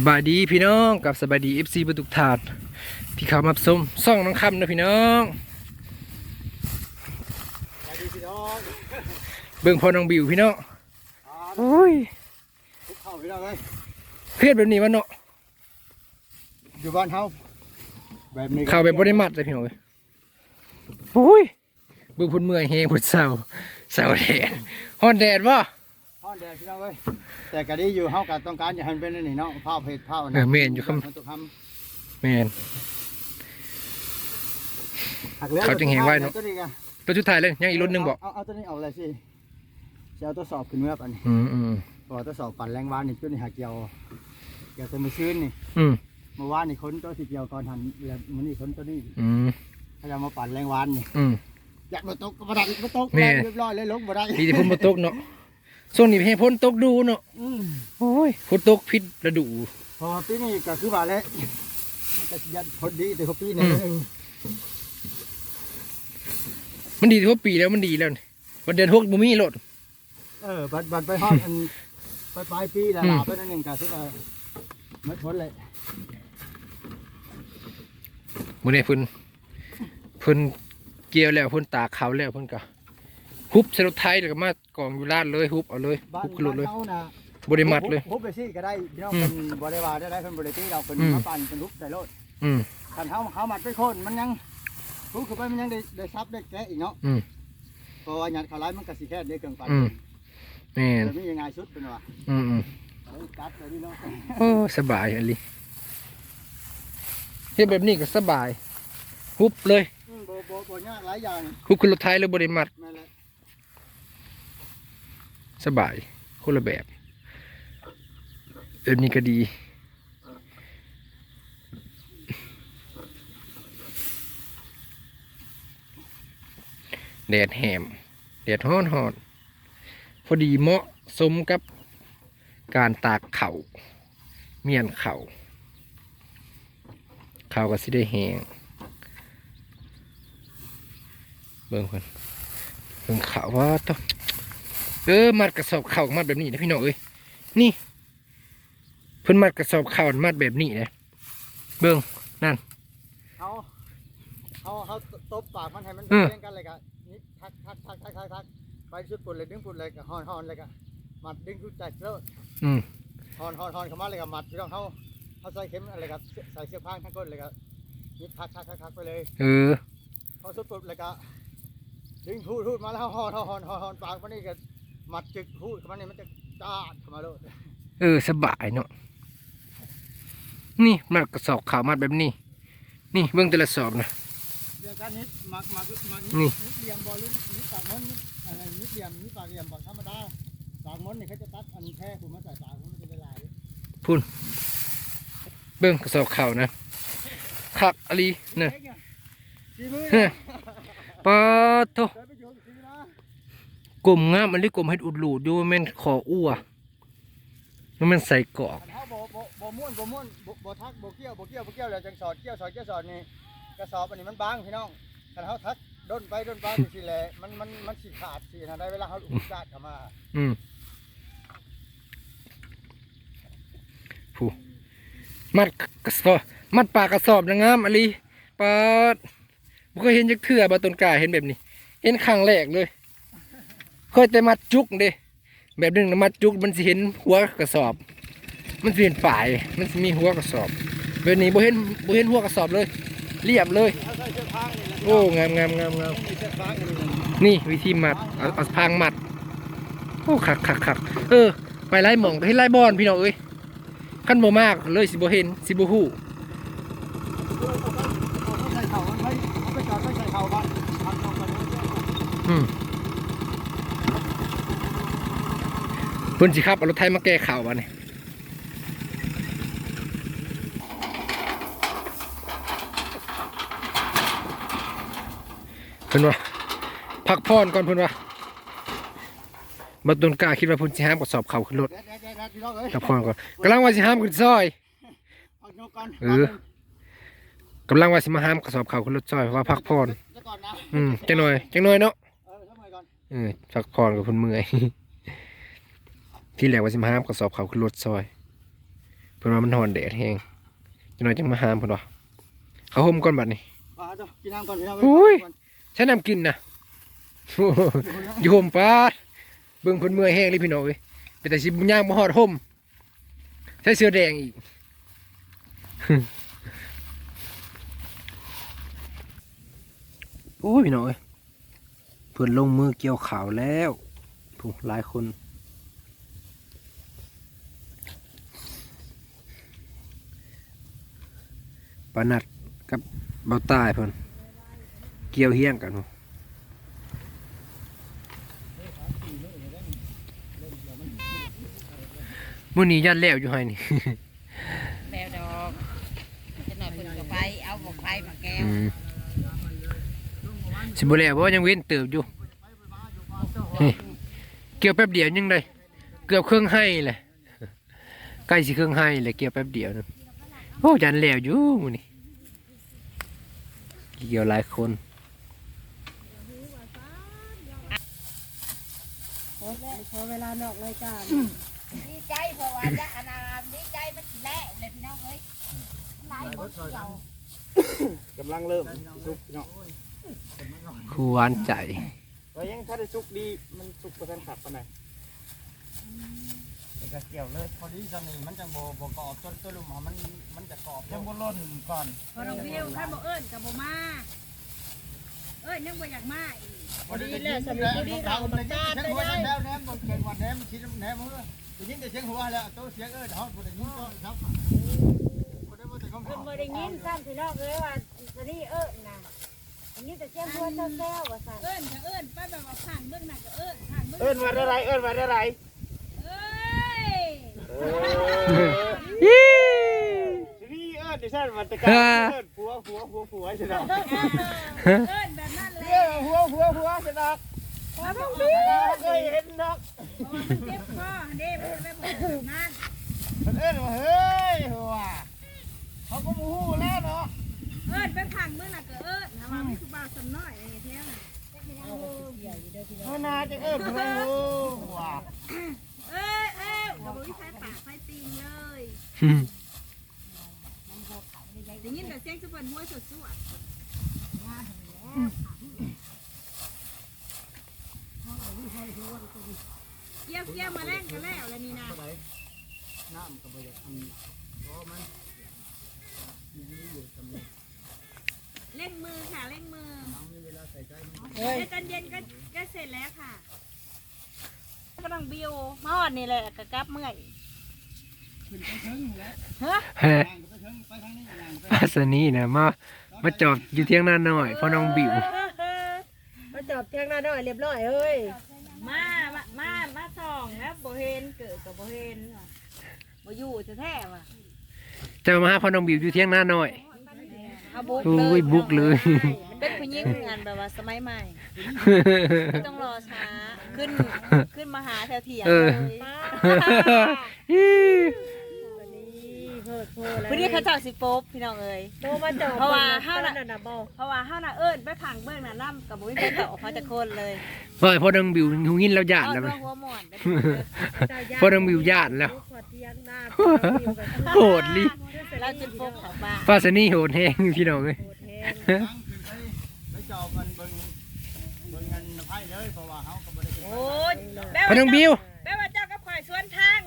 สบายดีพี่น้องกับสบายดีเอฟซีประตุกถาดที่เขามาชมซ่องน้องคำนะพี่น้องสวัสดีพี่น้องเบิ่งพอน้องบิวพี่น้องอ่าโอ้ยทุกเข้าพี่น้องเลยเครียดแบบนี้วะเนาะอยู่บ้านเฮาแบบนี้ข่าวแบบบริมัดเลยพี่น้องเอ้ยโอ้ยเบิ่งพุ่นเมื่อยแหงพุ่นเศร้าเศร้าแดดฮอนแดดวะฮ้ อนแดดพี่น้องเลยแต่ก็ดีอยู่เฮาก็ต้องการอย่าให้มันเป็นอันนี่เนาะผ้าเพชรผ้าเออแม่นอยู่ครับ มันต้องทแม่นำหักแล้วเขาจึงเห็นไว้เนาะ ตัวนี้ไงตัวชุดไทายเลยยังอีกรุ่นหนึงบอกเอาเอาตัวนี้เอาอะไรสิจะเอาตัวสอบขึ้นเมื่อปันนี้อืมอืมพอตัวสอบปั่นแรงวานนี่จุดนี่หักเกี่ยวเกี่ยวตัวมือชื้นนี่อืมเมื่อวานนี่คนตัวที่เกี่ยวก่อนหันแล้วมื้อนี้คนตัวนี้อืมถ้าจะมาปั่นแรงวานนี่อืม อยากมาตกก็บ่ได้บ่ตกแม่ เรียบร้อยเลยลงบ่ได้ ดีแต่พุ่นมาตกเนาะ ช่วงนี้ให้พ้นตกดูเนาะอืมโอ้ยพ้นตกพิษฤดูพอปีนี้ก็คือว่าแล้วมันก็ยันคนดีแต่เขาปีนี้อืมมันดีทั่วปีแล้วมันดีแล้วนี่วันเดือนหกบ่มีรถเออบัดบัดไปฮอดอันไปปลายปีแล้วอืมลาไปนั่นเองก็คือว่าไม่พ้นเลยมื้อนี้เพิ่นเพิ่นเกี่ยวแล้วเพิ่นตากเขาวแล้วเพิ่นก็ ฮุบใส่รถไถแล้วก็มากองอยู่ลาดเลยฮุบเอาเลยบ้าฮุนบขึ้นรถเลยบ้านเฮานะบ่ได้มัดเลยฮุบไปซี่ก็ได้พี่น้องอืมเป็นบริวารได้ได้เป็นบริตีเราเป็นอืม มาปั่นเป็นฮุบใส่รถอืมคันเฮาเฮามัดไปโคนมันยังฮุบเข้าไปมันยังได้ได้ซับได้แกะอีกเนาะอืม เพราะว่าหยัดเขาไล่มันก็สิแค่ได้เกินปั่นอืม แม่นแต่มียังไงชุดเป็นว่าอืมอืมเฮ้ยกัดเลยพี่น้องโอ้สบายอันนี้เฮ็ดแบบนี้ก็สบายฮุบเลยอืมโบโบโบยากหลายอย่างฮุบขึ้นรถไถเลยบ่ได้มัดแม่นแหละ สบายคนละแบบแบบนี้ก็ดีแดดแหมแดดฮ้อนฮอนพอดีเหมาะสมกับการตากเข่าเมียนเข่าวข่าก็สิได้แหงเบิ่งคนเบิ่งข่าวว่าต้อง เออมัดกระสอบเข่าวมัดแบบนี้นะพี่น้องเอ้ยนี่ เพิ่นมัดกระสอบเข่าวมัดแบบนี้นะเบิ่งนั่นเขาเขาเขาตบปากมันให้มันเออเลี้ยงกันเลยกะนี่ทักทักทักทักทักทักไปชุดปุ่นเลยดึงปุ่นเลยกะฮอนฮอนเลยกะมัดดึงชุดใจเลิศอืมฮอนฮอนฮอนเข้ามาเลยกะมัดพี่น้องเขาเขาใส่เข็มอะไรกะใส่เชือกพางทั้งก้นเลยกะนี่ทักทักทักทักไปเลยเออเขาชุดปุ่นเลยกะดึงทูดทูดมาแล้วฮอนฮอนฮอนฮอนฮอนปากมันนี่กะ มัดจึกทูดเข้ามานี่มันจะจ้าดเข้ามาเลยเออสบายเนาะนี่มัดกระสอบเข่าวมัดแบบนี้ นี่เบิ่งแต่ละสอบนะเรื่องการนิดมักมักมักนี่นิดเหลี่ยมบอลนิดนิดปากมดนิดอะไรนิดเหลี่ยมนิดปากเหลี่ยมปากธรรมดาปากมดนี่เขาจะตัดอันแค่ผมมาใส่ปากผมมันจะได้ลายเบิ่งกระสอบเข่าวนะคักอลีเนี่ยชีมือเฮ้ยปาโต เดินไปอยู่ชีนะ กลมงามมันเรียกกลมให้อุดหลูดอยู่ว่าแม่นขออ้วมันมันใส่กรอกคันเขาบ่บ่บ่ม่วนบ่ม่วนบ่บ่ทักบ่เกี่ยวบ่เกี่ยวบ่เกี่ยวแล้วจังสอดเกี่ยวสอดเกี่ยวสอดนี่กระสอบอันนี้มันบางพี่น้องคันเขาทักด้นไปด้นไปสิแหละมันมันมันสิขาดสินะได้เวลาเขาอุดจาดเข้ามา อืมผู้มัดกระสอบมัดปากกระสอบนะงามอลีปาดบ่เคยเห็นจักเทื่อบาต้นกล้าเห็นแบบนี้ เห็นครั้งแรกเลย เคยแต่มัดจุกเด้แบบนึงมัดจุกมันสิเห็นหัวกระสอบ มันสิเห็นปลายมันสิมีหัวกระสอบแบบนี้บ่เห็นบ่เห็นหัวกระสอบเลย เรียบเลยเขาใส่เชือกพางนี่แหละโอ้งามงามงามงามมีเงนี่แหละนี่วิธีมัดเอาเอาพางมัดโอ้คักคักคักเออ ไปไล่หมองไปไล่บอลพี่น้องเอ้ยขั้นบ่มากเลยสิบ่เห็นสิบ่ฮู้อาไปใส่เข่ามันไว้ เอาไปจอดไว้ใส่เข่าบ้านทางตรงกันเลยอืมเพิ่นสิครับเอารถไถมาแก้ข่าววะนี่เพิ่นว่าพักพรก่อนเพิ่นว่าบัดต้นกล้าคิดว่าเพิ่นสิห้ามกระสอบเข่าวขึ้นรถเดี๋ยวเดี๋ยวเดี๋ยวพี่น้องเอ้ยพักพรก่อนกำลังว่าสิห้ามขึ้นซอยเอายกก่อนเออกำลังว่าสิมาห้ามกระสอบเข่าวขึ้นรถซอยเพราะว่าพักพรเดี๋ยวก่อนนะอืมจังหน่อยจังหน่อยเนาะเออทำไมก่อนเออพักพรกับเพิ่นเมื่อย ที่แรกว่าสิมาห้ามกระสอบเข่าวขึ้นรถซอย เพิ่นเพิ่นว่ามันหอนแดดแฮงจังหน่อยจังมาหามเพิ่นว่าเขาห่มก่อนบัดนี้ปลาจ้ะกินน้ำก่อนพี่น้องโอ้ยใช้น้ำกินนะโอ้โหอยู่ห่มปาดเบิ่งเพิ่นเมื่อยแห้งเลยพี่น้องเอ้ยเป็นแต่สิบุญย่างบ่ฮอดห่มใช้เสื้อแดงอีกโอ้ยพี่น้องเอ้ยเพิ่นลงมือเกี่ยวข่าวแล้วผู้หลายคน ปานัดกับเบาใต้เพิ่นเกี่ยวเฮี้ยงกันพุ่นมื้อนี้ยันแล้วอยู่ให้นี่แมวดอกจะหน่อยเพิ่นก็ไปเอาบอกไปมาแก้วอืมสิบ่แล้วเพราะว่ายังเว้นเติบอยู่นี่เกี่ยวแป๊บเดียวยังได้เกือบเครื่องให้เลยใกล้สิเครื่องให้เลยเกี่ยวแป๊บเดียวนึงโอ้ยันแล้วอยู่มื้อนี้ เกี่ยวหลายคนขอเวลานอกรายการดีใจเพราะว่าจะอนามดีใจมันสิแล่เลยพี่น้องเอ้ยหลายคนเกี่ยวกำลังเริ่มสุกเนาะครูหวานใจแต่ยังถ้าได้สุกดีมันสุกกว่ากันขับปานไหน เอกเกี่ยวเลยพอดีสนิมันจะโบโบกรอบจนตัวลุมมันมันจะกรอบยังบล่นก่อนพอเราวิวข้าบ่เอิ้นกับบ่มาเอ้ยยังบ่อยากมาอีกพอดีแล้วสนิทพอดีเราบังการได้ได้แล้วแหนมบนเก่งวันแหนมคิดแหนมมือได้ยินแต่เสียงหัวแล้วตัวเสียงเออเฮาบ่ได้ยินก็ครับบ่ได้บ่ได้ของเพิ่นบ่ได้ยินซ้ำพี่น้องเอ้ยว่าสนี่เอิ้นน่ะอันนี้แต่เสียงพัวแซ่วๆว่าซั่นเอิ้นก็เอิ้นไปแบบว่าผ่านเบิ่งน่ะก็เอิ้นผ่านเบิ่งเอิ้นว่าอะไรเอิ้นว่าอะไรเอ้ย นี่เอิ้นดิฉันมันตะการเอิ้นผัวผัวผัวผัวใช่ไหมเอิ้นแบบนั้นแหละเอิ้นผัวผัวผัวใช่ไหมพอต้องมีเคยเห็นดอกมันเจ็บคอเด้บ่ได้บ่แบบนั้นมันเอิ้นว่าเฮ้ยหัวเขาก็มูฮู้แล้วเนาะเอิ้นไปผ่านเบิ่งน่ะก็เอิ้นถ้าว่ามีผู้บ่าวสำน้อยอะไรอย่างเงี้ยน่ะเออนาจะเอิ้นหัวหัวเอ้ยเอ้ยบ่มีใครปากใครตีนเลย ได้ยินแต่เสียงสุพรรณมัวสดสู้เกี่ยวเกี่ยวมาแล่งกันแล้วแล้วนี่นะน้ำก็บ่อยากทเพราะมันเล่งมือค่ะเล่งมือเวลาใส่ใจมันเดี๋ยวตอนเย็นก็ก็เสร็จแล้วค่ะ ก็ต้องบิวมอดนี่แหละกระกับเมื่อย ฮ้ยเฮ้ยย่างก็ไปถึงไปทางนี้ย่างไปอาสนีนะมามาจอบอยู่เที่ยงหน้าหน่อยเพอน้องบิวมาจอบเที่ยงหน้าน้อยเรียบร้อยเอ้ยมามามามาส่องแล้วโบเฮนเกิดกับโบเฮนโบอยู่แท้ๆว่ะจะมาหาพ่อน้องบิวอยู่เที่ยงหน้าหน่อยเอาบุกโอ้เลยบุกเลยเป็นผู้หญิงงานแบบว่าสมัยใหม่ไม่ต้องรอช้าขึ้นขึ้นมาหาแถวเถียงเออวันนี้เขาเจ้าสิโป๊บพี่น้องเอ้ย โตมาจอบเพราะว่าห้าห้าน่ะ น่ะนะบ่เพราะว่าเฮาน่ะเอิ้นไปขังเบื้องน่ะน้ำกับบุ้ยไปเต่าเขาจะโคนเลยว่าพ่อน้องบิวหูยินแล้วญาติเอาแล้วดไหมวงหัวหมอนไปพ่อน้องบิวญาติแล้ว ขอเที่ยงหน้าโหดลิเราจะโป๊บเขาบ้านป้าสนีโหดแห้งพี่น้องเอ้ยโหดแทนทางขึ้นไปไปจอบมันเบิ่งเบิ่งเงินไพ่เลยเพราะว่าเฮาก็บ่ได้เป็นโอ้ยพ่อน้องบิว แปลว่าเจ้ากับข่อยสวนทาง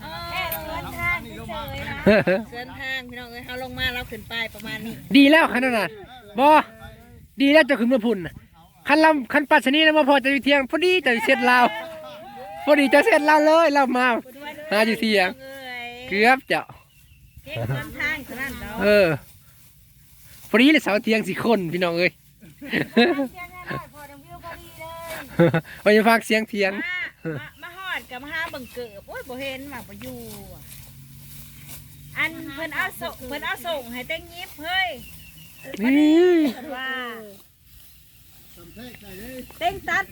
เป็นแค่สวนทางเฉยๆนะสวนทางพี่น้องเอ้ยเฮาลงมาเราขึ้นไปประมาณนี้ดีแล้วขนาดนั้นบ่ดีแล้วเจะขึ้นมาพุ่นน่ะคันลำคันปัสนีแล้วมาพอจะอยู่เที่ยงพอดีจะเสร็จลาวพอดีจะเสร็จลาวเลยเรามา หาอยู่เที่ยง เอ้ยเกือบเจ้าเก่งสวนทางเท่านั้นเนาะเออพอดีเลยเสาเที่ยงสี่คนพี่น้องเอ้ยเที่ยงง่ายๆพอดังวิวพอดีเลยว่าจะฟังเสียงเที่ยง มามา มาฮอดกับมาหาบังเกิบโอ้ยบ่เห็นว่าบ่อยู่อะอันเพิ่นเอาส่งเพิ่นเอาส่งให้เต้งยิบเฮ้ยนี่เพิ่นว่าเต้งตัด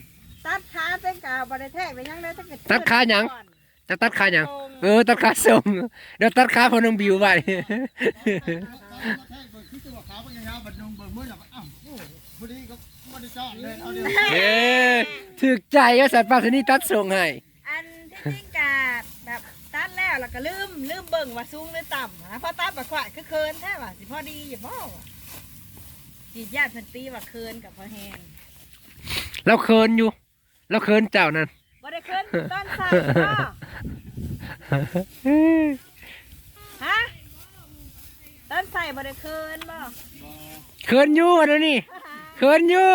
ตัดขาเต้งกาบ่ได้แทกไปยังได้ตั้งแต่ตัดขาหยัง จะตัดขาหยังเออตัดขาส่งเดี๋ยวตัดขาพอน้องบิวไปแท่งเบิ่งคือตัวขาวเป็นยาวบัดนุงเบิ่งมื้อน่ะอ้าวพอดีก็บ่ได้จอดเลยเอาเดี๋ยวเอ้ถึกใจว่าสัตว์ปัสนีตัดส่งให้อันที่จริงกา แบบตัดแล้วแล้วแล้วก็ลืมลืมเบิ่งว่าสูงหรือต่ำนะพอตัดบักขวาคือเคินแท้ว่ะสิพอดีอย่าบ่ว่ะจีดญาติเพิ่นตีว่าเคินกับพอแห้งเราเคินอยู่ เราเคินเจ้านั่นบ่ได้เคินต้นใส่บ่ฮะต้นใส่บ่ได้เคินบ่เคินอยู่อันนั้นนี่เคินอยู่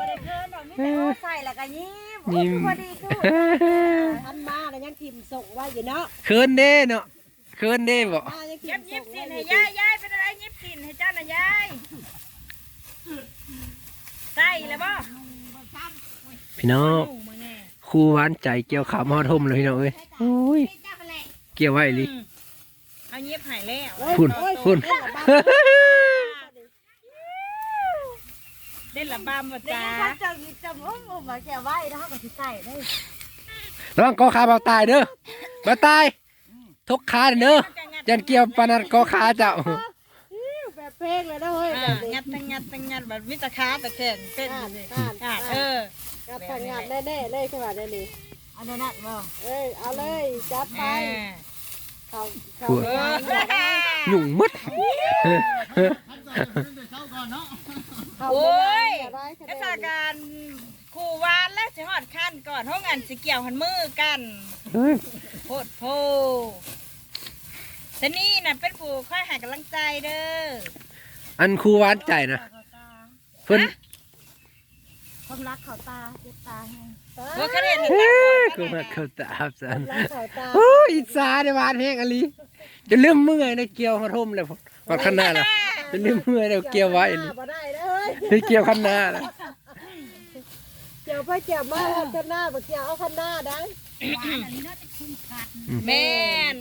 บ่ได้เคินดอกมีแต่เอาใส่แล้วก็ยิ้ม โอ้ยยิ้มพอดีคือทันมาแล้วยังทิมส่งไว้อยู่เนาะเคินเด้เนาะเคินเด้บ่อ่ายังทิเย็มบยิส่บงสิไว้นอให้ยู่ยายยายเป็นอะไรยิบสินให้เจ้าน่ะยายใส่เลยบ่พี่น้องหนุ่มมื้อแน่ครูหวานใจเกี่ยวขาวมอทมเลยพี่น้องเอ้ยโอ้ยเกี่ยวไว้ลิ อืมเอาเย็บใหายแล้วพุ่นพุ่น เล่นละบามบ่เดี๋ยวจ้าเขาจะจะโอ้โหมาแกไว้แล้วเขาก็สิใส่ได้ระวังกอขาเบาตายเด้อเบาตายทุกขาเด้อยันเกี่ยวปานนันกอขาเจ้าแบบเพลงเลยนะเฮ้ยอ่างัดตั้งงัดตั้งงัดแบบมิตรค้าตะแข่งเต้นอยู่นี่อ่าเออกับทางงานแน่ๆเลยขนาดนี้อันนั้นน่ะบ่เอ้ยเอาเลยจับไป อ่าเขาเขาพูดเออหยุ่งมดเขาโอ้ยได้เทศกาลคู่วานและสิฮอดขั้นก่อนห้องอันสิเกี่ยวหันมือกันเอ้ยโพดโพแต่นี่น่ะเป็นผู้คอยให้กำลังใจเด้อ อันครูหวานใจนะเพิ่นความรักเขาตาเจ็บตาให้ บ่คะแนนเห็นเอ้ตายก่อนกูมาเข้าตาสันรักเขาตาโอ้ยอิจฉาในบ้านแห้งอลีจะลืมเมื่อยนะเกี่ยวมาทมเลยว่าข้างหน้าล่ะจะลืมเมื่อยแล้วเกี่ยวไว้นี่บ่ได้เลยจะเกี่ยวข้างหน้าล่ะเกี่ยวไปเกี่ยวมาเอาข้างหน้าบ่เกี่ยวเอาข้างหน้าได้แม่น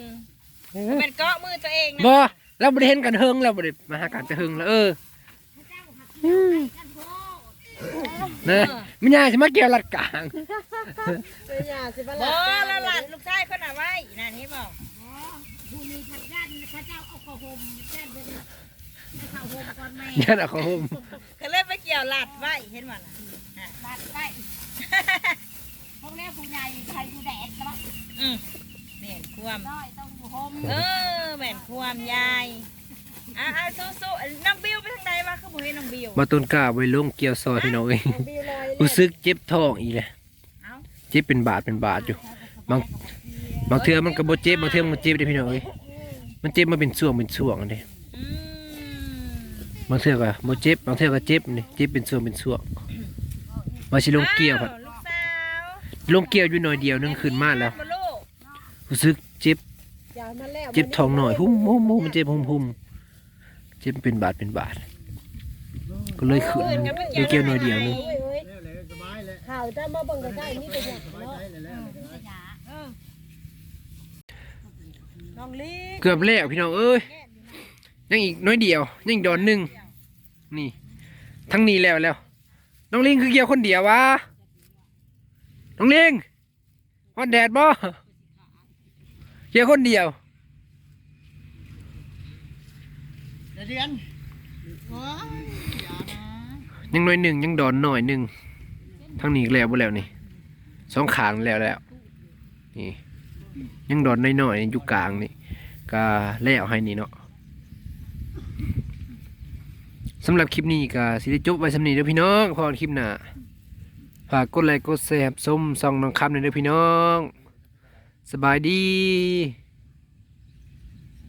บ่แม่นเกาะมือตัวเองนะบ่เราบ่ได้เห็นกันเฮิงเราบ่ได้มาหากันจะเฮิงแล้วเออ นะไม่ยากสิมาเกี่ยวลัดกลางเป็นหยาสิบ่บ่ล่ะละหลานลูกชายเพิ่นน่ะไว้นั่นเห็นบ่ผู้มีทัดยันพระเจ้าเอาข้าวหอมแจ้งเป็นข้าวหอมก่อนแม่ยันเอาของผมก็เลยไปเกี่ยวหลัดไว้เห็นบ่น่ะรัดไว้พวกแรกผู้ใหญ่ใครดูแดดครับอืมแม่นความน้อยต้องหอมเออแม่นความยาย อะอะสู้ๆน้องบิวไปทางใดวะคือบ่เห็นน้องบิวมาต้นกล้าไว้ลงเกี่ยวซอยพี่น้องเอ้ยเอาบิวลอยรู้สึกเจ็บท้องอีกเลยเอ้าเจ็บเป็นบาดเป็นบาดอยู่ บางบางเทื่อมันก็บ่เจ็บบางเทื่อมันเจ็บได้พี่น้องเอ้ยมันเจ็บมาเป็นช่วงเป็นช่วงอันนี้อืมบางเทื่อก็บ่เจ็บบางเทื่อก็เจ็บนี่เจ็บเป็นช่วงเป็นช่วงว่าสิลงเกี่ยวครับอ้าลูกสาวลงเกี่ยวอยู่หน่อยเดียวนึงขึ้นมาแล้ว บ่ลูกรู้สึกเจ็บอย่ามาแล้วเจ็บท้องหน่อยหุ่มหุ่มหุ่มมันเจ็บหุ่มหุ่ม เจ็บเป็นบาดเป็นบาดก็เลยขึ้นลงเกี่ยวหน่อยเดียวนึงโอ้ยโอ้ยข่าวจะมาเบิ่งใกล้ๆนี่เป็นหยังเนาะน้องลีเกือบแล้วพี่น้องเอ้ยยังอีกน้อยเดียวยังอีกดอนหนึงนี่ ทั้งนี้แล้วแล้วน้องลิงคือเกี่ยวคนเดียววะน้องลิงฮอดแดดบ่เกี่ยวคนเดียว ดือนว้ายอย่านะยังน้อยหนึ่งยังดอนหน่อยหนึ่งทั้งนี้แล้วบ่แล้วนี่สองขางแล้วแล้วนี่ยังดอนน้อยๆอยู่กลางนี่ก็แล้วให้นี่เนาะสำหรับคลิปนี้ก็สิได้จบไว้สำนี้เด้อพี่น้องพอคลิปหน้าฝากกดไลค์กดแชร์ส้มซองน้องคำหน่อยเด้อพี่น้อง สบายดี